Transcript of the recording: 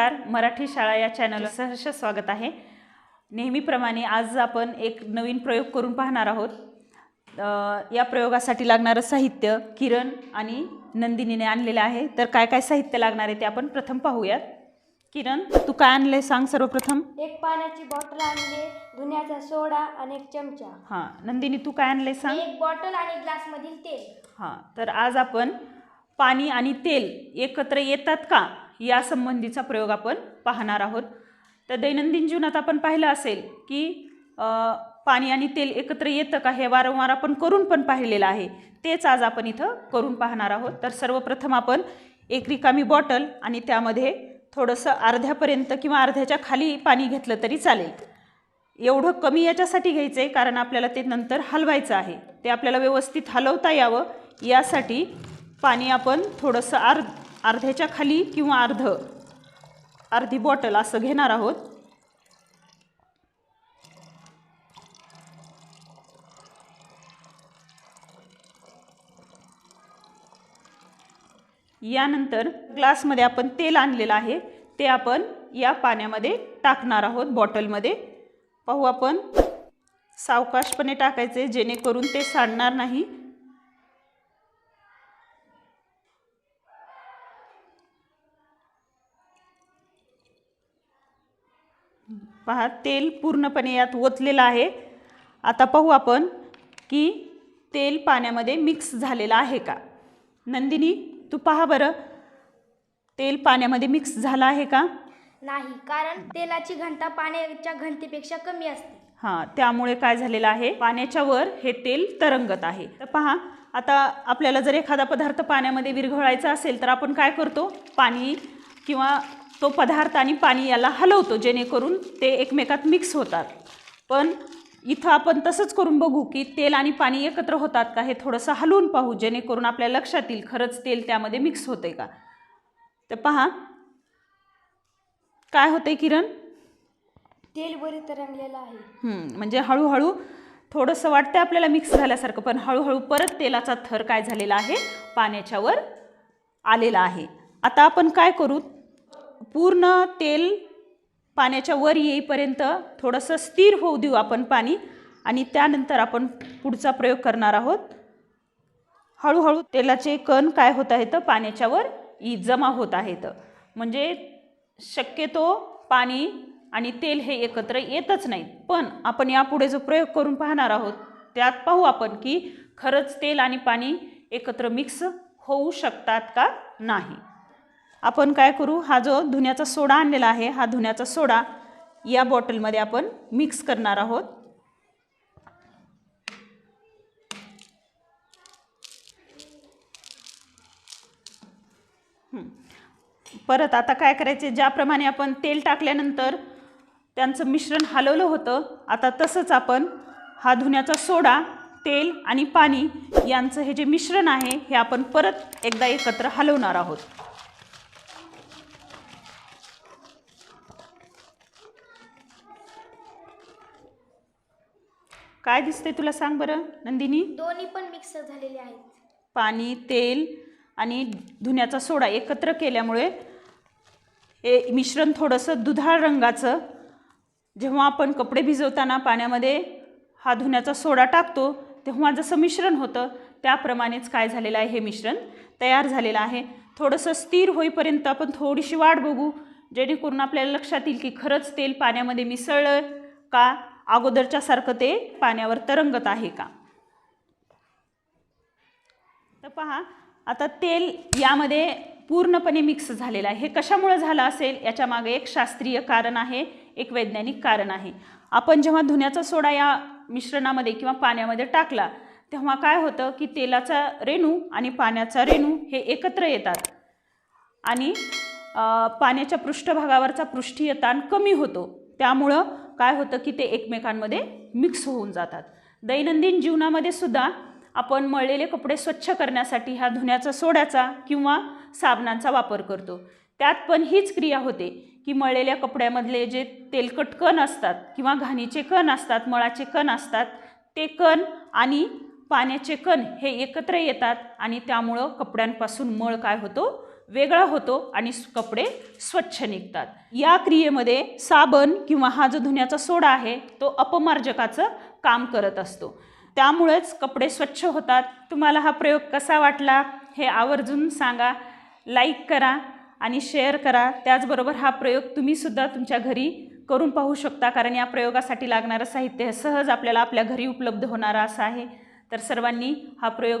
नमस्कार. मराठी शाळा या चॅनलला सहर्ष स्वागत आहे. नेहमीप्रमाणे आज आपण एक नवीन प्रयोग करून पाहणार आहोत. या प्रयोगासाठी लागणारं साहित्य किरण आणि नंदिनीने आणलेलं आहे. तर काय काय साहित्य लागणार आहे ते आपण प्रथम पाहूयात. किरण तू काय आणलंय सांग सर्वप्रथम. एक पाण्याची बॉटल आणली धुण्याचा सोडा आणि एक चमचा. हां नंदिनी तू काय आणलंय सांग. एक बॉटल आणि ग्लासमधील तेल. हां तर आज आपण पाणी आणि तेल एकत्र येतात का? यासंबंधीचा प्रयोग आपण पाहणार आहोत. तर दैनंदिन जीवनात आपण पाहिलं असेल की पाणी आणि तेल एकत्र येतं का हे वारंवार आपण करून पण पाहिलेलं आहे. तेच आज आपण इथं करून पाहणार आहोत. तर सर्वप्रथम आपण एक रिकामी बॉटल आणि त्यामध्ये थोडंसं अर्ध्यापर्यंत किंवा अर्ध्याच्या खाली पाणी घेतलं तरी चालेल. एवढं कमी याच्यासाठी घ्यायचं आहे कारण आपल्याला ते नंतर हलवायचं आहे. ते आपल्याला व्यवस्थित हलवता यावं. यासाठी पाणी आपण थोडंसं अर्ध अर्ध्याच्या खाली किंवा अर्ध अर्धी बॉटल असं घेणार आहोत. यानंतर ग्लासमध्ये आपण तेल आणलेलं आहे ते आपण या पाण्यामध्ये टाकणार आहोत बॉटलमध्ये. पाहू आपण सावकाशपणे टाकायचे जेणेकरून ते सांडणार नाही. पहा तेल पूर्णपणे यात ओतलेलं आहे. आता पाहू आपण की तेल पाण्यामध्ये मिक्स झालेलं आहे का? नंदिनी तू पहा बरं. तेल पाण्यामध्ये मिक्स झालं आहे का? नाही कारण तेलाची घनता पाण्याच्या घनतेपेक्षा कमी असते. हां त्यामुळे काय झालेलं आहे? पाण्याच्या वर हे तेल तरंगत आहे. तर पहा आता आपल्याला जर एखादा पदार्थ पाण्यामध्ये विरघळायचा असेल तर आपण काय करतो? पाणी किंवा तो पदार्थ आणि पाणी याला हलवतो जेणेकरून ते एकमेकात मिक्स होतात. पण इथं आपण तसंच करून बघू की तेल आणि पाणी एकत्र होतात का हे थोडंसं हलवून पाहू जेणेकरून आपल्या लक्षात येईल खरंच तेल त्यामध्ये मिक्स होतंय का? तर पहा. काय होतंय किरण? तेल बरे तरंगलेलं आहे. म्हणजे हळूहळू थोडंसं वाटतं आपल्याला मिक्स झाल्यासारखं पण हळूहळू परत तेलाचा थर काय झालेला आहे? पाण्याच्यावर आलेला आहे. आता आपण काय करू? पूर्ण तेल पाण्याच्या वर येईपर्यंत थोडंसं स्थिर होऊ देऊ आपण पाणी आणि त्यानंतर आपण पुढचा प्रयोग करणार आहोत. हळूहळू तेलाचे कण काय होत आहेत? पाण्याच्यावर ई जमा होत आहेत. म्हणजे शक्यतो पाणी आणि तेल हे एकत्र येतच नाहीत. पण आपण यापुढे जो प्रयोग करून पाहणार आहोत त्यात पाहू आपण की खरंच तेल आणि पाणी एकत्र मिक्स होऊ शकतात का नाही? आपण काय करू? हा जो धुण्याचा सोडा आणलेला आहे हा धुण्याचा सोडा या बॉटलमध्ये आपण मिक्स करणार आहोत. परत आता काय करायचे? ज्याप्रमाणे आपण तेल टाकल्यानंतर त्यांचं मिश्रण हलवलं होतं आता तसंच आपण हा धुण्याचा सोडा तेल आणि पाणी यांचं हे जे मिश्रण आहे हे आपण परत एकदा एकत्र हलवणार आहोत. काय दिसतंय तुला सांग बरं नंदिनी? दोन्ही पण मिक्स झालेले आहेत. पाणी तेल आणि धुण्याचा सोडा एकत्र केल्यामुळे हे मिश्रण थोडंसं दुधाळ रंगाचं जेव्हा आपण कपडे भिजवताना पाण्यामध्ये हा धुण्याचा सोडा टाकतो तेव्हा जसं मिश्रण होतं त्याप्रमाणेच काय झालेलं आहे हे मिश्रण तयार झालेलं आहे. थोडंसं स्थिर होईपर्यंत आपण थोडीशी वाट बघू जेणेकरून आपल्याला लक्षात येईल की खरंच तेल पाण्यामध्ये मिसळलं का? अगोदरच्यासारखं ते पाण्यावर तरंगत आहे का? तर पहा आता तेल यामध्ये पूर्णपणे मिक्स झालेलं आहे. हे कशामुळे झालं असेल? याच्या मागे एक शास्त्रीय कारण आहे एक वैज्ञानिक कारण आहे. आपण जेव्हा धुण्याचा सोडा या मिश्रणामध्ये किंवा पाण्यामध्ये टाकला तेव्हा काय होतं की तेलाचा रेणू आणि पाण्याचा रेणू हे एकत्र येतात. आणि पाण्याच्या पृष्ठभागावरचा पृष्ठीय ताण कमी होतो. त्यामुळं काय होतं की ते एकमेकांमध्ये मिक्स होऊन जातात. दैनंदिन जीवनामध्ये सुद्धा आपण मळलेले कपडे स्वच्छ करण्यासाठी ह्या धुण्याचा सोड्याचा किंवा साबणांचा वापर करतो. त्यात पण हीच क्रिया होते की मळलेल्या कपड्यामधले जे तेलकट कण असतात किंवा घाणीचे कण असतात मळाचे कण असतात ते कण आणि पाण्याचे कण हे एकत्र येतात आणि त्यामुळं कपड्यांपासून मळ काय होतो? वेगळा होतो आणि कपडे स्वच्छ निघतात. या क्रियेमध्ये साबण किंवा हा जो धुण्याचा सोडा आहे तो अपमार्जकाचं काम करत असतो. त्यामुळेच कपडे स्वच्छ होतात. तुम्हाला हा प्रयोग कसा वाटला हे आवर्जून सांगा. लाईक करा आणि शेअर करा. त्याचबरोबर हा प्रयोग तुम्हीसुद्धा तुमच्या घरी करून पाहू शकता कारण या प्रयोगासाठी लागणारं साहित्य हे सहज आपल्याला आपल्या घरी उपलब्ध होणारं असं आहे. तर सर्वांनी हा प्रयोग